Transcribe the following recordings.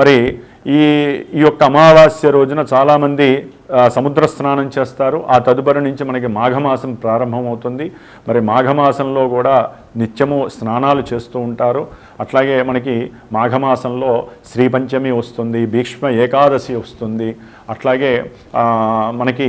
మరి ఈ ఈ యొక్క అమావాస్య రోజున చాలామంది సముద్ర స్నానం చేస్తారు. ఆ తదుపరి నుంచి మనకి మాఘమాసం ప్రారంభమవుతుంది. మరి మాఘమాసంలో కూడా నిత్యము స్నానాలు చేస్తూ ఉంటారు. అట్లాగే మనకి మాఘమాసంలో శ్రీపంచమి వస్తుంది భీష్మ ఏకాదశి వస్తుంది. అట్లాగే మనకి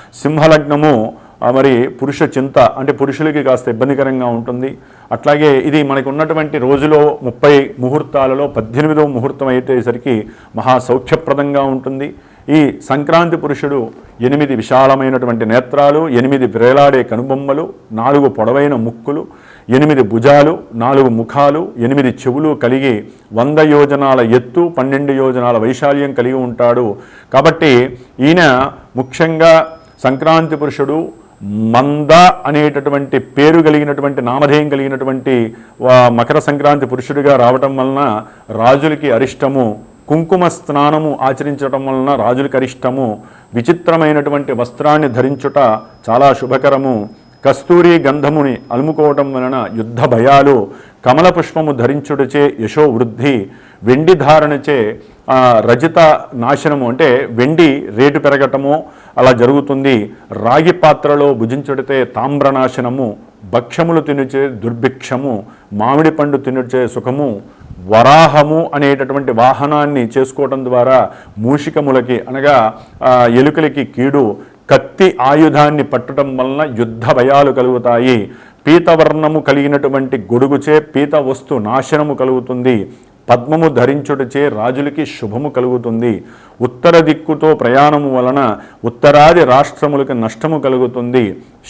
సింహలగ్నము మరి పురుష చింత అంటే పురుషులకి కాస్త ఇబ్బందికరంగా ఉంటుంది. అట్లాగే ఇది మనకు ఉన్నటువంటి రోజులో ముప్పై ముహూర్తాలలో పద్దెనిమిదవ ముహూర్తం అయ్యేసరికి మహా సౌఖ్యప్రదంగా ఉంటుంది. ఈ సంక్రాంతి పురుషుడు ఎనిమిది విశాలమైనటువంటి నేత్రాలు ఎనిమిది వ్రేలాడే కనుబొమ్మలు నాలుగు పొడవైన ముక్కులు ఎనిమిది భుజాలు నాలుగు ముఖాలు ఎనిమిది చెవులు కలిగి వంద యోజనాల ఎత్తు పన్నెండు యోజనాల వైశాల్యం కలిగి ఉంటాడు. కాబట్టి ఈయన ముఖ్యంగా సంక్రాంతి పురుషుడు మంద అనేటటువంటి పేరు కలిగినటువంటి నామధేయం కలిగినటువంటి వా- మకర సంక్రాంతి పురుషుడిగా రావటం వలన రాజులకి అరిష్టము కుంకుమ స్నానము ఆచరించడం వలన రాజులకి అరిష్టము విచిత్రమైనటువంటి వస్త్రాన్ని ధరించుట చాలా శుభకరము. కస్తూరి గంధముని అలుముకోవటం వలన యుద్ధ భయాలు కమల పుష్పము ధరించుటచే యశోవృద్ధి. వెండి ధారణచే రజిత నాశనము అంటే వెండి రేటు పెరగటము అలా జరుగుతుంది. రాగి పాత్రలో భుజించుడితే తామ్రనాశనము భక్ష్యములు తినుచే దుర్భిక్షము మామిడి పండు తినుచే సుఖము వరాహము అనేటటువంటి వాహనాన్ని చేసుకోవటం ద్వారా మూషికములకి అనగా ఎలుకలకి కీడు కత్తి ఆయుధాన్ని పట్టడం వలన యుద్ధ భయాలు కలుగుతాయి. పీతవర్ణము కలిగినటువంటి గొడుగుచే పీత వస్తు నాశనము కలుగుతుంది. పద్మము ధరించుటచే రాజులకి శుభము కలుగుతుంది. ఉత్తర దిక్కుతో ప్రయాణము వలన ఉత్తరాది రాష్ట్రములకు నష్టము కలుగుతుంది.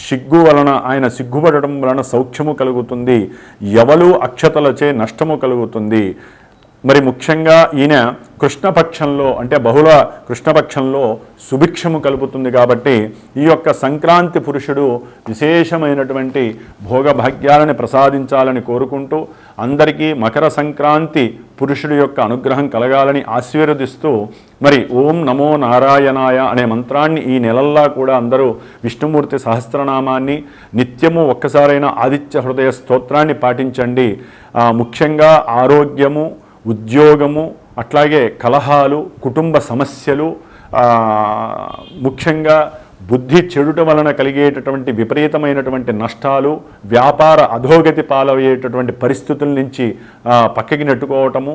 సిగ్గు వలన ఆయన సిగ్గుపడటం వలన సౌఖ్యము కలుగుతుంది. ఎవలు అక్షతలచే నష్టము కలుగుతుంది. మరి ముఖ్యంగా ఈయన కృష్ణపక్షంలో అంటే బహుళ కృష్ణపక్షంలో సుభిక్షము కలుపుతుంది కాబట్టి ఈ యొక్క సంక్రాంతి పురుషుడు విశేషమైనటువంటి భోగభాగ్యాలని ప్రసాదించాలని కోరుకుంటూ అందరికీ మకర సంక్రాంతి పురుషుడి యొక్క అనుగ్రహం కలగాలని ఆశీర్వదిస్తూ మరి ఓం నమో నారాయణాయ అనే మంత్రాన్ని ఈ నెలల్లా కూడా అందరూ విష్ణుమూర్తి సహస్రనామాన్ని నిత్యము ఒక్కసారైనా ఆదిత్య హృదయ స్తోత్రాన్ని పాటించండి. ముఖ్యంగా ఆరోగ్యము ఉద్యోగము అట్లాగే కలహాలు కుటుంబ సమస్యలు ముఖ్యంగా బుద్ధి చెడుట వలన కలిగేటటువంటి విపరీతమైనటువంటి నష్టాలు వ్యాపార అధోగతి పాలయ్యేటటువంటి పరిస్థితుల నుంచి పక్కకి నెట్టుకోవటము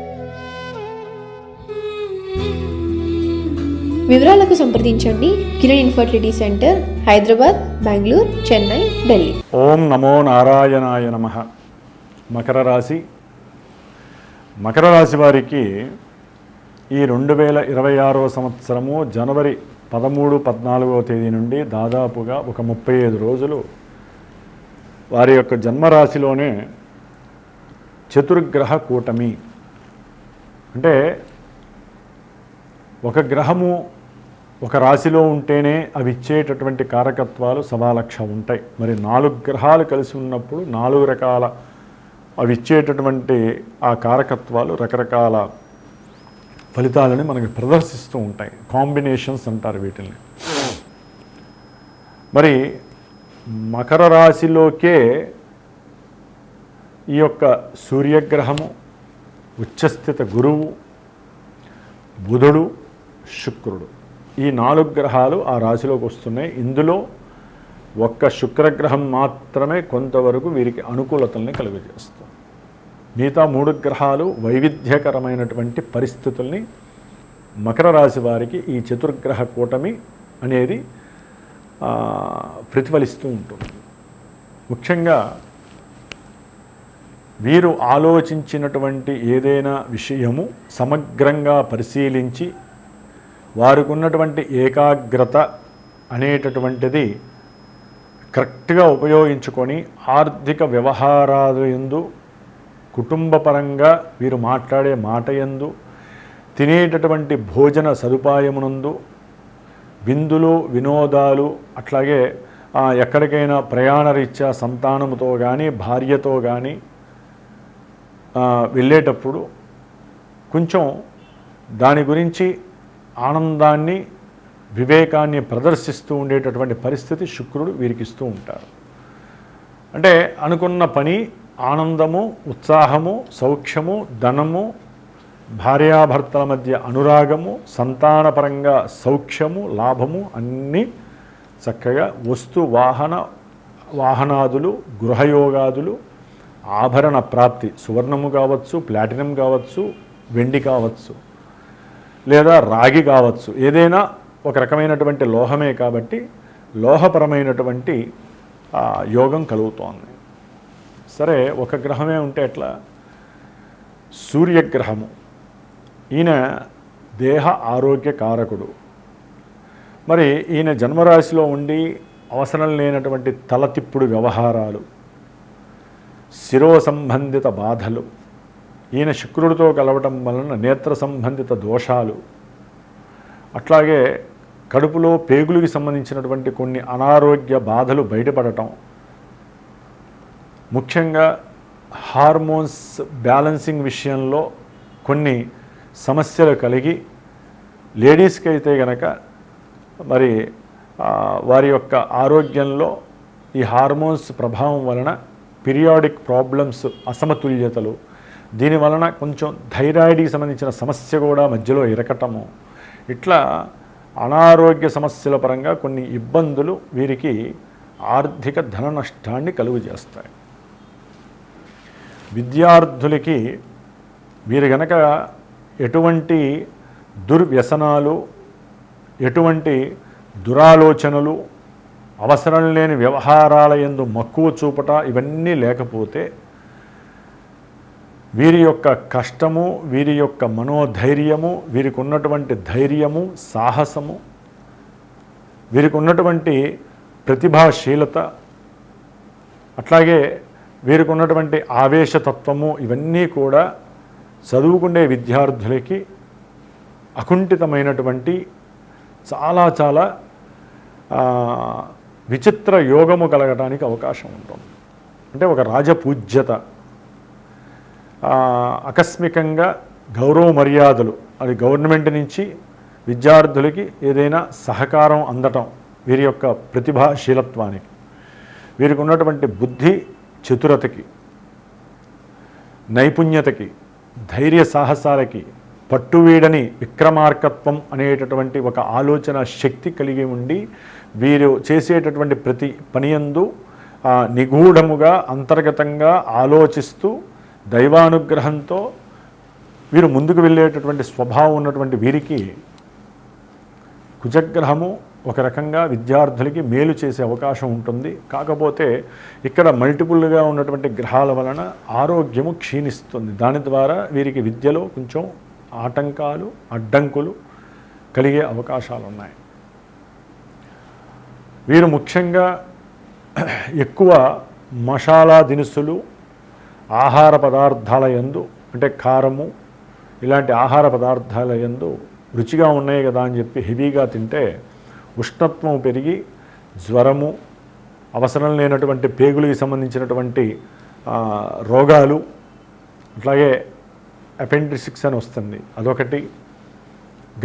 వివరాలకు సంప్రదించండి. Kiran infertility centre Hyderabad Bengaluru Chennai Delhi. ఓం నమో నారాయణాయ నమ. మకర రాశి. మకర రాశి వారికి ఈ రెండు వేల ఇరవై ఆరో సంవత్సరము జనవరి పదమూడు పద్నాలుగవ తేదీ నుండి దాదాపుగా ఒక ముప్పై ఐదు రోజులు వారి యొక్క జన్మరాశిలోనే చతుర్గ్రహ కూటమి. అంటే ఒక గ్రహము ఒక రాశిలో ఉంటేనే అవి ఇచ్చేటటువంటి కారకత్వాలు సవాలక్ష ఉంటాయి. మరి నాలుగు గ్రహాలు కలిసి ఉన్నప్పుడు నాలుగు రకాల అవి ఇచ్చేటటువంటి ఆ కారకత్వాలు రకరకాల ఫలితాలని మనకి ప్రదర్శిస్తూ ఉంటాయి. కాంబినేషన్స్ అంటారు వీటిని మరి మకర రాశిలోకే ఈ యొక్క సూర్యగ్రహము ఉచ్చస్థిత గురువు బుధుడు శుక్రుడు. ఈ నాలుగు గ్రహాలు ఆ రాశిలోకి వస్తున్నాయి. ఇందులో ఒక్క శుక్రగ్రహం మాత్రమే కొంతవరకు వీరికి అనుకూలతల్ని కలుగజేస్తుంది. మిగతా మూడు గ్రహాలు వైవిధ్యకరమైనటువంటి పరిస్థితుల్ని మకర రాశి వారికి ఈ చతుర్గ్రహ కూటమి అనేది ప్రతిఫలిస్తూ ఉంటుంది. ముఖ్యంగా వీరు ఆలోచించినటువంటి ఏదైనా విషయము సమగ్రంగా పరిశీలించి వారికి ఉన్నటువంటి ఏకాగ్రత అనేటటువంటిది కరెక్ట్గా ఉపయోగించుకొని ఆర్థిక వ్యవహారాలు ఎందు కుటుంబపరంగా వీరు మాట్లాడే మాట ఎందు తినేటటువంటి భోజన సదుపాయమునందు విందులు వినోదాలు అట్లాగే ఎక్కడికైనా ప్రయాణరీత్యా సంతానముతో కానీ భార్యతో కానీ వెళ్ళేటప్పుడు కొంచెం దాని గురించి ఆనందాన్ని వివేకాన్ని ప్రదర్శిస్తూ ఉండేటటువంటి పరిస్థితి శుక్రుడు వీరికిస్తూ ఉంటారు అంటే అనుకున్న పని ఆనందము ఉత్సాహము సౌఖ్యము ధనము భార్యాభర్తల మధ్య అనురాగము సంతానపరంగా సౌఖ్యము లాభము అన్నీ చక్కగా వస్తు వాహన వాహనాదులు గృహయోగాదులు ఆభరణ ప్రాప్తి సువర్ణము కావచ్చు ప్లాటినం కావచ్చు వెండి కావచ్చు. లేదా రాగి కావచ్చు. ఏదైనా ఒక రకమైనటువంటి లోహమే కాబట్టి లోహపరమైనటువంటి యోగం కలుగుతోంది. సరే ఒక గ్రహమే ఉంటే ఎట్లా? సూర్యగ్రహము. ఈయన దేహ ఆరోగ్య కారకుడు. మరి ఈయన జన్మరాశిలో ఉండి అవసరం లేనటువంటి తలతిప్పుడు వ్యవహారాలు శిరో సంబంధిత బాధలు ఈయన శుక్రుడితో కలవటం వలన నేత్ర సంబంధిత దోషాలు. అట్లాగే కడుపులో పేగులకి సంబంధించినటువంటి కొన్ని అనారోగ్య బాధలు బయటపడటం. ముఖ్యంగా హార్మోన్స్ బ్యాలెన్సింగ్ విషయంలో కొన్ని సమస్యలు కలిగి లేడీస్కి అయితే గనక మరి వారి యొక్క ఆరోగ్యంలో ఈ హార్మోన్స్ ప్రభావం వలన పీరియాడిక్ ప్రాబ్లమ్స్ అసమతుల్యతలు దీని వలన కొంచెం థైరాయిడ్కి సంబంధించిన సమస్య కూడా మధ్యలో ఇరకటము. ఇట్లా అనారోగ్య సమస్యల పరంగా కొన్ని ఇబ్బందులు వీరికి ఆర్థిక ధన నష్టాన్ని కలుగు చేస్తాయి. విద్యార్థులకి వీరు గనక ఎటువంటి దుర్వ్యసనాలు ఎటువంటి దురాలోచనలు అవసరం లేని వ్యవహారాల యందు మక్కువ చూపట ఇవన్నీ లేకపోతే వీరి యొక్క కష్టము వీరి యొక్క మనోధైర్యము వీరికి ఉన్నటువంటి ధైర్యము సాహసము వీరికి ఉన్నటువంటి ప్రతిభాశీలత అట్లాగే వీరికి ఉన్నటువంటి ఆవేశతత్వము ఇవన్నీ కూడా చదువుకునే విద్యార్థులకి అకుంఠితమైనటువంటి చాలా చాలా విచిత్ర యోగము కలగడానికి అవకాశం ఉంటుంది. అంటే ఒక రాజపూజ్యత. ఆకస్మికంగా గౌరవ మర్యాదలు అది గవర్నమెంట్ నుంచి విద్యార్థులకి ఏదైనా సహకారం అందటం వీరి యొక్క ప్రతిభాశీలత్వానికి వీరికి ఉన్నటువంటి బుద్ధి చతురతకి నైపుణ్యతకి ధైర్య సాహసాలకి పట్టువీడని విక్రమార్కత్వం అనేటటువంటి ఒక ఆలోచన శక్తి కలిగి ఉండి వీరు చేసేటటువంటి ప్రతి పనియందు నిగూఢముగా అంతర్గతంగా ఆలోచిస్తూ దైవానుగ్రహంతో వీరు ముందుకు వెళ్ళేటటువంటి స్వభావం ఉన్నటువంటి వీరికి కుజగ్రహము ఒక రకంగా విద్యార్థులకి మేలు చేసే అవకాశం ఉంటుంది. కాకపోతే ఇక్కడ మల్టిపుల్గా ఉన్నటువంటి గ్రహాల వలన ఆరోగ్యము క్షీణిస్తుంది. దాని ద్వారా వీరికి విద్యలో కొంచెం ఆటంకాలు అడ్డంకులు కలిగే అవకాశాలు ఉన్నాయి వీరు ముఖ్యంగా ఎక్కువ మసాలా దినుసులు ఆహార పదార్థాల యందు అంటే కారము ఇలాంటి ఆహార పదార్థాల యందు రుచిగా ఉన్నాయి కదా అని చెప్పి హెవీగా తింటే ఉష్ణత్వం పెరిగి జ్వరము అవసరం లేనటువంటి పేగులకి సంబంధించినటువంటి రోగాలు అట్లాగే అపెండిసిక్స్ అని వస్తుంది. అదొకటి.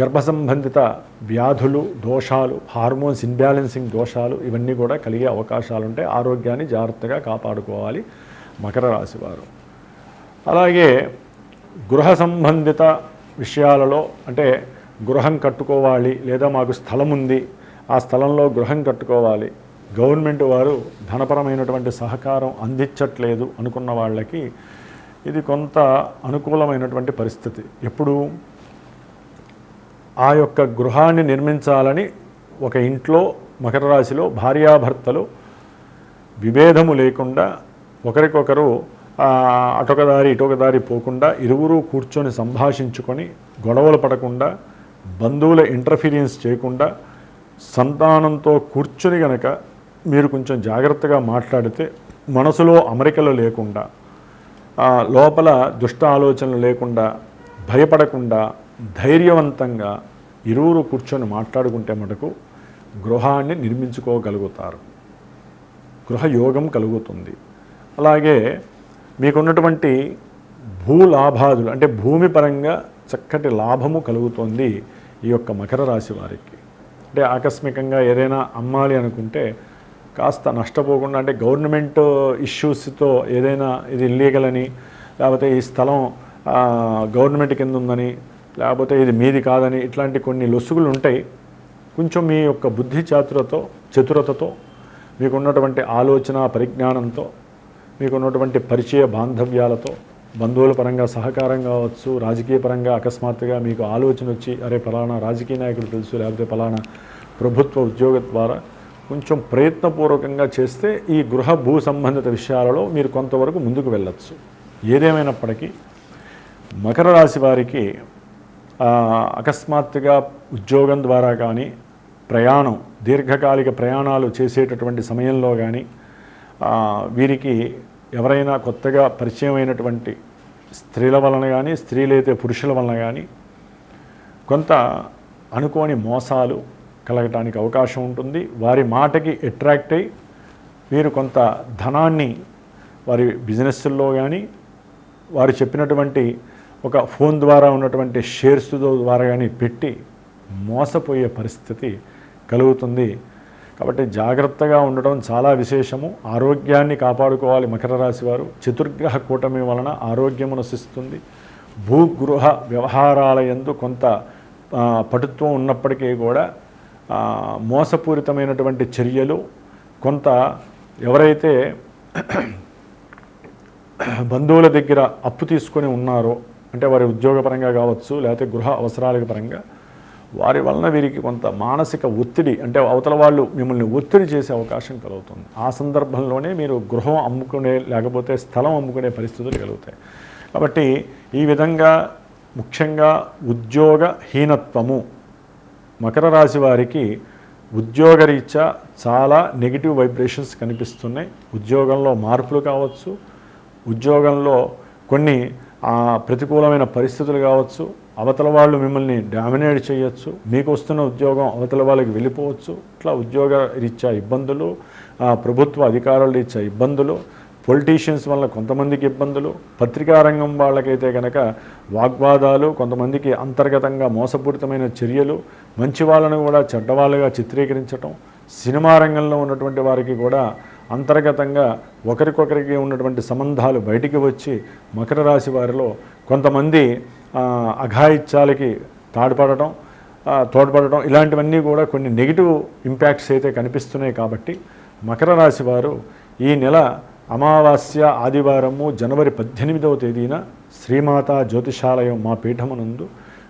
గర్భ సంబంధిత వ్యాధులు దోషాలు హార్మోన్స్ ఇన్బ్యాలెన్సింగ్ దోషాలు ఇవన్నీ కూడా కలిగే అవకాశాలుంటే ఆరోగ్యాన్ని జాగ్రత్తగా కాపాడుకోవాలి. మకర రాశివారు అలాగే గృహ సంబంధిత విషయాలలో అంటే గృహం కట్టుకోవాలి లేదా మాకు స్థలం ఉంది ఆ స్థలంలో గృహం కట్టుకోవాలి. గవర్నమెంట్ వారు ధనపరమైనటువంటి సహకారం అందించట్లేదు అనుకున్న వాళ్ళకి ఇది కొంత అనుకూలమైనటువంటి పరిస్థితి. ఎప్పుడు ఆ యొక్క గృహాన్ని నిర్మించాలని ఒక ఇంట్లో మకర రాశిలో భార్యాభర్తలు విభేదము లేకుండా ఒకరికొకరు ఆ, అటొక దారి ఇటొక దారి పోకుండా ఇరువురు కూర్చొని సంభాషించుకొని గొడవలు పడకుండా బంధువుల ఇంటర్ఫీరియన్స్ చేయకుండా సంతానంతో కూర్చుని గనక మీరు కొంచెం జాగ్రత్తగా మాట్లాడితే మనసులో అమరికలు లేకుండా లోపల దుష్ట ఆలోచనలు లేకుండా భయపడకుండా ధైర్యవంతంగా ఇరువురు కూర్చొని మాట్లాడుకుంటే మటుకు గృహాన్ని నిర్మించుకోగలుగుతారు. గృహయోగం కలుగుతుంది. అలాగే మీకున్నటువంటి భూ లాభాదులు అంటే భూమి పరంగా చక్కటి లాభము కలుగుతోంది ఈ యొక్క మకర రాశి వారికి. అంటే ఆకస్మికంగా ఏదైనా అమ్మాలి అనుకుంటే కాస్త నష్టపోకుండా అంటే గవర్నమెంట్ ఇష్యూస్తో ఏదైనా ఇది ఇల్లీగల్ అని లేకపోతే ఈ స్థలం గవర్నమెంట్ కింద ఉందని లేకపోతే ఇది మీది కాదని ఇట్లాంటి కొన్ని లొసుగులు ఉంటాయి. కొంచెం మీ యొక్క బుద్ధి చాతురతో చతురతతో మీకున్నటువంటి ఆలోచన పరిజ్ఞానంతో మీకు ఉన్నటువంటి పరిచయ బాంధవ్యాలతో బంధువుల పరంగా సహకారం కావచ్చు రాజకీయ పరంగా అకస్మాత్తుగా మీకు ఆలోచన వచ్చి అరే ఫలానా రాజకీయ నాయకుడు తెలుసు లేకపోతే ఫలానా ప్రభుత్వ ఉద్యోగ ద్వారా కొంచెం ప్రయత్నపూర్వకంగా చేస్తే ఈ గృహ భూ సంబంధిత విషయాలలో మీరు కొంతవరకు ముందుకు వెళ్ళచ్చు. ఏదేమైనప్పటికీ మకర రాశి వారికి అకస్మాత్తుగా ఉద్యోగం ద్వారా కానీ ప్రయాణం దీర్ఘకాలిక ప్రయాణాలు చేసేటటువంటి సమయంలో కానీ వీరికి ఎవరైనా కొత్తగా పరిచయం అయినటువంటి స్త్రీల వలన కానీ స్త్రీలైతే పురుషుల వలన కానీ కొంత అనుకోని మోసాలు కలగటానికి అవకాశం ఉంటుంది. వారి మాటకి అట్రాక్ట్ అయ్యి వీరు కొంత ధనాన్ని వారి బిజినెస్ల్లో కానీ వారు చెప్పినటువంటి ఒక ఫోన్ ద్వారా ఉన్నటువంటి షేర్స్ ద్వారా కానీ పెట్టి మోసపోయే పరిస్థితి కలుగుతుంది. కాబట్టి జాగ్రత్తగా ఉండడం చాలా విశేషము. ఆరోగ్యాన్ని కాపాడుకోవాలి మకర రాశి వారు. చతుర్గ్రహ కూటమి వలన ఆరోగ్యం నశిస్తుంది భూగృహ వ్యవహారాల యందు కొంత పటుత్వం ఉన్నప్పటికీ కూడా మోసపూరితమైనటువంటి చర్యలు కొంత ఎవరైతే బంధువుల దగ్గర అప్పు తీసుకొని ఉన్నారో అంటే వారి ఉద్యోగపరంగా కావచ్చు లేకపోతే గృహ అవసరాల పరంగా వారి వలన వీరికి కొంత మానసిక ఒత్తిడి అంటే అవతల వాళ్ళు మిమ్మల్ని ఒత్తిడి చేసే అవకాశం కలుగుతుంది. ఆ సందర్భంలోనే మీరు గృహం అమ్ముకునే లేకపోతే స్థలం అమ్ముకునే పరిస్థితులు కలుగుతాయి. కాబట్టి ఈ విధంగా ముఖ్యంగా ఉద్యోగహీనత్వము మకర రాశి వారికి ఉద్యోగరీత్యా చాలా నెగిటివ్ వైబ్రేషన్స్ కనిపిస్తున్నాయి. ఉద్యోగంలో మార్పులు కావచ్చు ఉద్యోగంలో కొన్ని ప్రతికూలమైన పరిస్థితులు కావచ్చు అవతల వాళ్ళు మిమ్మల్ని డామినేట్ చేయొచ్చు మీకు వస్తున్న ఉద్యోగం అవతల వాళ్ళకి వెళ్ళిపోవచ్చు. ఇట్లా ఉద్యోగ రీత్యా ఇబ్బందులు ఆ, ప్రభుత్వ అధికారుల రీత్యా ఇబ్బందులు పొలిటీషియన్స్ వల్ల కొంతమందికి ఇబ్బందులు పత్రికా రంగం వాళ్ళకైతే కనుక వాగ్వాదాలు కొంతమందికి అంతర్గతంగా మోసపూరితమైన చర్యలు మంచి వాళ్ళను కూడా చెడ్డవాళ్ళుగా చిత్రీకరించటం సినిమా రంగంలో ఉన్నటువంటి వారికి కూడా అంతర్గతంగా ఒకరికొకరికి ఉన్నటువంటి సంబంధాలు బయటికి వచ్చి మకర రాశి వారిలో కొంతమంది అఘాయిత్యాలకి తాడుపడటం తోడ్పడటం ఇలాంటివన్నీ కూడా కొన్ని నెగిటివ్ ఇంపాక్ట్స్ అయితే కనిపిస్తున్నాయి కాబట్టి మకర రాశి వారు ఈ నెల అమావాస్య ఆదివారము జనవరి పద్దెనిమిదవ తేదీన శ్రీమాత జ్యోతిషాలయం మా పీఠమునందు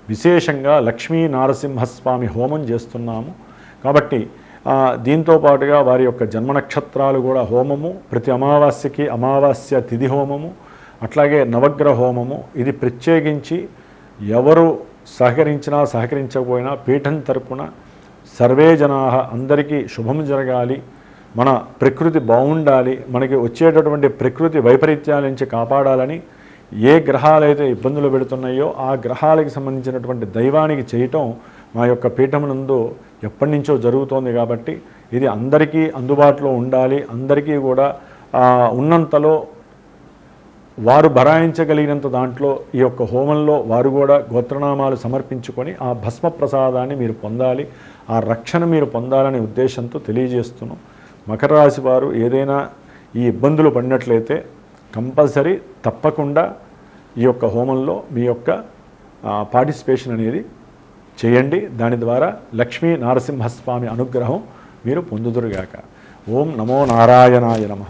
విశేషంగా లక్ష్మీ నారసింహస్వామి హోమం చేస్తున్నాము. కాబట్టి దీంతో పాటుగా వారి యొక్క జన్మ నక్షత్రాలు కూడా హోమము ప్రతి అమావాస్యకి అమావాస్య తిథి హోమము అట్లాగే నవగ్రహ హోమము ఇది ప్రత్యేకించి ఎవరు సహకరించినా సహకరించకపోయినా పీఠం తరపున సర్వే జనా అందరికీ శుభం జరగాలి మన ప్రకృతి బాగుండాలి మనకి వచ్చేటటువంటి ప్రకృతి వైపరీత్యాల నుంచి కాపాడాలని ఏ గ్రహాలైతే ఇబ్బందులు పెడుతున్నాయో ఆ గ్రహాలకి సంబంధించినటువంటి దైవానికి చేయటం మా యొక్క పీఠమునందు ఎప్పటి నుంచో జరుగుతోంది కాబట్టి ఇది అందరికీ అందుబాటులో ఉండాలి అందరికీ కూడా ఉన్నంతలో వారు భరాయించగలిగినంత దాంట్లో ఈ యొక్క హోమంలో వారు కూడా గోత్రనామాలు సమర్పించుకొని ఆ భస్మ ప్రసాదాన్ని మీరు పొందాలి ఆ రక్షణ మీరు పొందాలనే ఉద్దేశంతో తెలియజేస్తున్నాం. మకర రాశి వారు ఏదైనా ఈ ఇబ్బందులు పడినట్లయితే కంపల్సరీ తప్పకుండా ఈ యొక్క హోమంలో మీ యొక్క పార్టిసిపేషన్ అనేది చేయండి. దాని ద్వారా లక్ష్మీ నారసింహస్వామి అనుగ్రహం మీరు పొందుదురుగాక. ఓం నమో నారాయణాయ నమః.